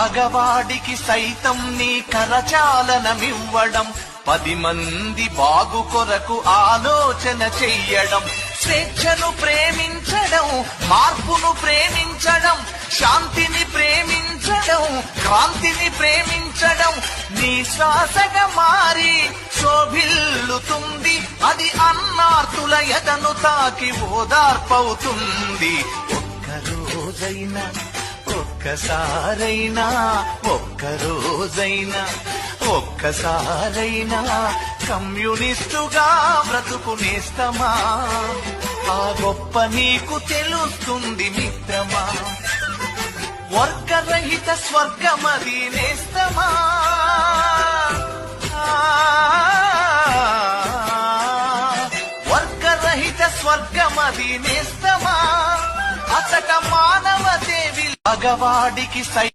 మగవాడికి సైతం నీ కరచాలనమివ్వడం. పది మంది బాగు కొరకు ఆలోచన చెయ్యడం. స్వేచ్ఛను ప్రేమించడం మార్పును ప్రేమించడం శాంతిని ప్రేమించడం క్రాంతిని ప్రేమించడం. నీ శ్వాసగా మారి శోభిల్లుతుంది. అది అన్నార్తుల ఎదను తాకి ఓదార్పవుతుంది. ఒక్క రోజైనా ఒక్కసారైనా ఒక్క రోజైనా ఒక్కసారైనా కమ్యూనిస్టుగా బ్రతుకునేస్తమా ఆ గొప్ప నీకు తెలుస్తుంది మిత్రమా. వర్గరహిత స్వర్గమది నేస్తమా. వర్గరహిత స్వర్గమది నేస్తమా. మగవాడికి సై